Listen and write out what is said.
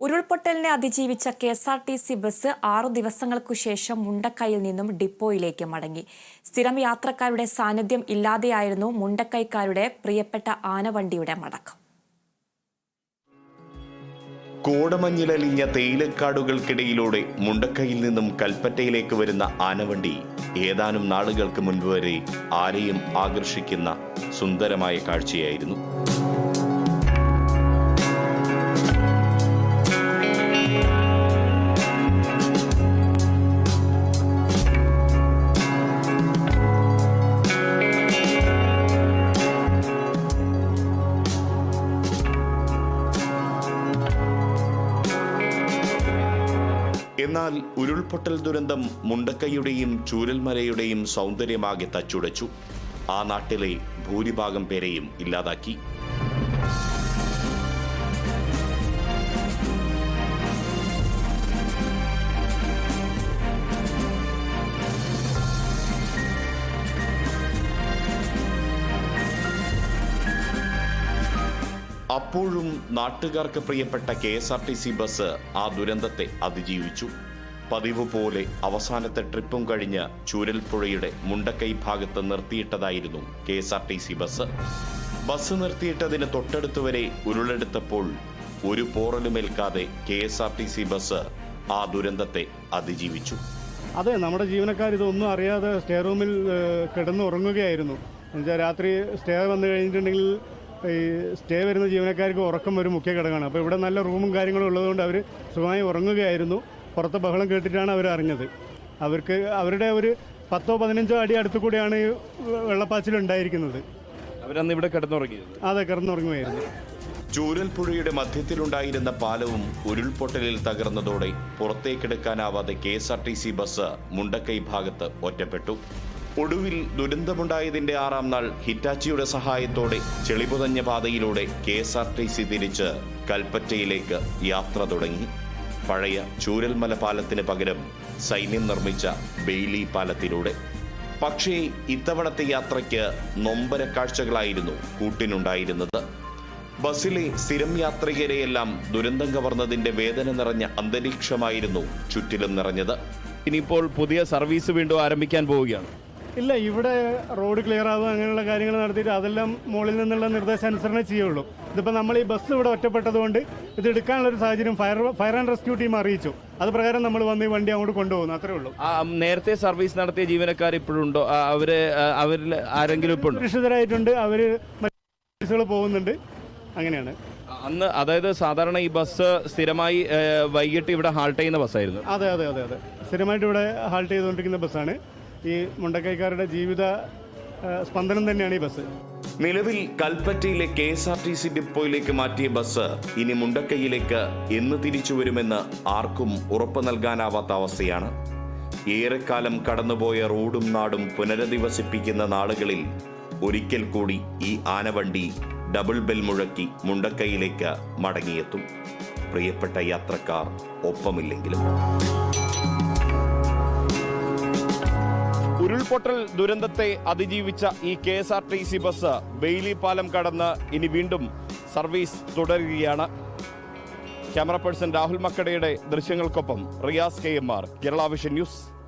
ഉരുൾപൊട്ടലിനെ അതിജീവിച്ച K S R T C bus ആറു ദിവസങ്ങൾക്കു ശേഷം മുണ്ടക്കൈയിൽ നിന്നും ഡിപ്പോയിലേക്ക് മടങ്ങി. സ്ഥിരം യാത്രക്കാരുടെ സാന്നിധ്യം ഇല്ലാതെയായിരുന്നു മുണ്ടക്കൈക്കാരുടെ പ്രിയപ്പെട്ട ആനവണ്ടിയുടെ മടക്കം. കോടമഞ്ഞിലലിഞ്ഞ തേയിലക്കാടുകൾക്കിടയിലൂടെ മുണ്ടക്കൈയിൽ നിന്നും കൽപ്പറ്റയിലേക്ക് വരുന്ന ആനവണ്ടി ഏതാനും നാളുകൾക്ക് മുൻപ് വരെ ആരെയും ആകർഷിക്കുന്ന സുന്ദരമായ കാഴ്ചയായിരുന്നു. എന്നാൽ ഉരുൾപൊട്ടൽ ദുരന്തം മുണ്ടക്കൈയുടെയും ചൂരൽമലയുടെയും സൗന്ദര്യമാകെ തച്ചുടച്ചു. ആ നാട്ടിലെ ഭൂരിഭാഗം പേരെയും ഇല്ലാതാക്കി. അപ്പോഴും നാട്ടുകാർക്ക് പ്രിയപ്പെട്ട K S R T C bus ആ ദുരന്തത്തെ അതിജീവിച്ചു. പതിവ് പോലെ അവസാനത്തെ ട്രിപ്പും കഴിഞ്ഞ് ചൂരൽപ്പുഴയുടെ മുണ്ടക്കൈ ഭാഗത്ത് നിർത്തിയിട്ടതായിരുന്നു K S R T C bus. Bus നിർത്തിയിട്ടതിന് തൊട്ടടുത്ത് വരെ ഉരുളെടുത്തപ്പോൾ ഒരു പോറലുമേൽക്കാതെ K S R T C bus ആ ദുരന്തത്തെ അതിജീവിച്ചു. അതെ നമ്മുടെ ജീവനക്കാർ ഇതൊന്നും അറിയാതെ സ്റ്റേ റൂമിൽ കിടന്നുറങ്ങുകയായിരുന്നു എന്നുവെച്ചാൽ രാത്രി സ്റ്റേ വന്നു കഴിഞ്ഞിട്ടുണ്ടെങ്കിൽ ഈ സ്റ്റേ വരുന്ന ജീവനക്കാർക്ക് ഉറക്കം ഒരു മുഖ്യ ഘടകമാണ്. അപ്പോൾ ഇവിടെ നല്ല റൂമും കാര്യങ്ങളും ഉള്ളതുകൊണ്ട് അവർ സുഖമായി ഉറങ്ങുകയായിരുന്നു. പുറത്തെ ബഹളം കേട്ടിട്ടാണ് അവർ അറിഞ്ഞത്. അവർക്ക് അവരുടെ ഒരു പത്തോ പതിനഞ്ചോ അടി അടുത്തു കൂടിയാണ് ഈ വെള്ളപ്പാച്ചിൽ ഉണ്ടായിരിക്കുന്നത്. അവരന്ന് ഇവിടെ കിടന്നുറങ്ങി അതെ കിടന്നുറങ്ങുമായിരുന്നു. ചൂരൽപ്പുഴയുടെ മധ്യത്തിലുണ്ടായിരുന്ന പാലവും ഉരുൾപൊട്ടലിൽ തകർന്നതോടെ പുറത്തേക്കെടുക്കാനാവാതെ K S R T C bus Mundakkai ഭാഗത്ത് ഒറ്റപ്പെട്ടു. ഒടുവിൽ ദുരന്തമുണ്ടായതിന്റെ ആറാം നാൾ ഹിറ്റാച്ചിയുടെ സഹായത്തോടെ ചെളിപുതഞ്ഞ പാതയിലൂടെ K S R T C തിരിച്ച് കൽപ്പറ്റയിലേക്ക് യാത്ര തുടങ്ങി. പഴയ ചൂരൽമല പാലത്തിന് പകരം സൈന്യം നിർമ്മിച്ച ബെയ്ലി പാലത്തിലൂടെ. പക്ഷേ ഇത്തവണത്തെ യാത്രയ്ക്ക് നൊമ്പര കാഴ്ചകളായിരുന്നു കൂട്ടിനുണ്ടായിരുന്നത്. ബസ്സിലെ സ്ഥിരം യാത്രികരെയെല്ലാം ദുരന്തം കവർന്നതിന്റെ വേദന നിറഞ്ഞ അന്തരീക്ഷമായിരുന്നു ചുറ്റിലും നിറഞ്ഞത്. ഇനിയിപ്പോൾ പുതിയ സർവീസ് വീണ്ടും ആരംഭിക്കാൻ പോവുകയാണ്. ഇല്ല ഇവിടെ റോഡ് ക്ലിയർ ആവുക അങ്ങനെയുള്ള കാര്യങ്ങൾ നടത്തിയിട്ട് അതെല്ലാം മുകളിൽ നിന്നുള്ള നിർദ്ദേശാനുസരണേ ചെയ്യുള്ളൂ. ഇതിപ്പോൾ നമ്മൾ ഈ ബസ് ഇവിടെ ഒറ്റപ്പെട്ടതുകൊണ്ട് ഇത് എടുക്കാനുള്ള ഒരു സാഹചര്യം fire fire and rescue team അറിയിച്ചു. അത് പ്രകാരം നമ്മൾ വന്ന് ഈ വണ്ടി അങ്ങോട്ട് കൊണ്ടുപോകുന്നു. അത്രേ ഉള്ളൂ. നേരത്തെ സർവീസ് നടത്തിയ ജീവനക്കാർ ഇപ്പോഴുണ്ടോ അവർ അവരിൽ ആരെങ്കിലും ഇപ്പോൾ സുരക്ഷിതരായിട്ടുണ്ട്. അവർ ബസ്സുകൾ പോകുന്നുണ്ട്. അങ്ങനെയാണ്. അന്ന് അതായത് സാധാരണ ഈ ബസ് സ്ഥിരമായി വൈകിട്ട് ഇവിടെ ഹാൾട്ട് ചെയ്യുന്ന ബസ്സായിരുന്നു. അതെ അതെ അതെ അതെ. സ്ഥിരമായിട്ട് ഇവിടെ ഹാൾട്ട് ചെയ്തുകൊണ്ടിരിക്കുന്ന ബസ്സാണ്. ഈ മുണ്ടക്കൈക്കാരുടെ ജീവിത സ്പന്ദനം തന്നെയാണ് ഈ ബസ്. നിലവിൽ കൽപ്പറ്റയിലെ K S R T C ഡിപ്പോയിലേക്ക് മാറ്റിയ ബസ് ഇനി മുണ്ടക്കൈയിലേക്ക് എന്ന് തിരിച്ചു വരുമെന്ന് ആർക്കും ഉറപ്പ് നൽകാനാവാത്ത അവസ്ഥയാണ്. ഏറെക്കാലം കടന്നുപോയ റോഡും നാടും പുനരധിവസിപ്പിക്കുന്ന നാളുകളിൽ ഒരിക്കൽ കൂടി ഈ ആനവണ്ടി ഡബിൾ ബെൽ മുഴക്കി മുണ്ടക്കൈയിലേക്ക് മടങ്ങിയെത്തും. പ്രിയപ്പെട്ട യാത്രക്കാർ ഒപ്പമില്ലെങ്കിലും. ഉരുൾപൊട്ടൽ ദുരന്തത്തെ അതിജീവിച്ച ഈ K S R T C bus Bailey പാലം കടന്ന് ഇനി വീണ്ടും സർവീസ് തുടരുകയാണ്. ക്യാമറ പേഴ്സൺ രാഹുൽ മക്കടയുടെ ദൃശ്യങ്ങൾക്കൊപ്പം Riyas K M R Kerala Vision News.